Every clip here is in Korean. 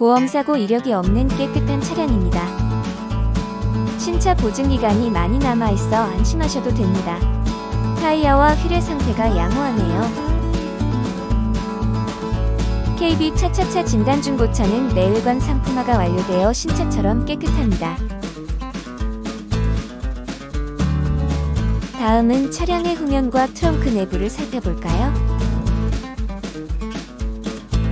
보험사고 이력이 없는 깨끗한 차량입니다. 신차 보증기간이 많이 남아있어 안심하셔도 됩니다. 타이어와 휠의 상태가 양호하네요. KB 차차차 진단중고차는 내외관 상품화가 완료되어 신차처럼 깨끗합니다. 다음은 차량의 후면과 트렁크 내부를 살펴볼까요?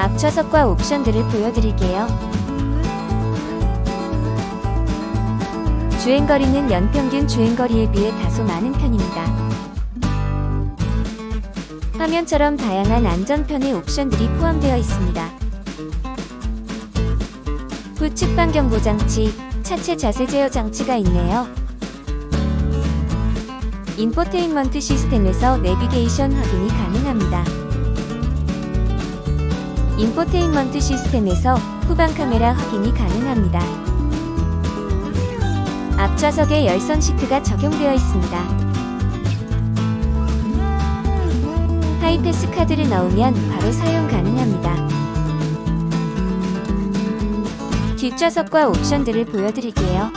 앞좌석과 옵션들을 보여드릴게요. 주행거리는 연평균 주행거리에 비해 다소 많은 편입니다. 화면처럼 다양한 안전편의 옵션들이 포함되어 있습니다. 우측 반경보 장치, 차체 자세 제어 장치가 있네요. 인포테인먼트 시스템에서 내비게이션 확인이 가능합니다. 인포테인먼트 시스템에서 후방 카메라 확인이 가능합니다. 앞좌석에 열선 시트가 적용되어 있습니다. 하이패스 카드를 넣으면 바로 사용 가능합니다. 뒷좌석과 옵션들을 보여드릴게요.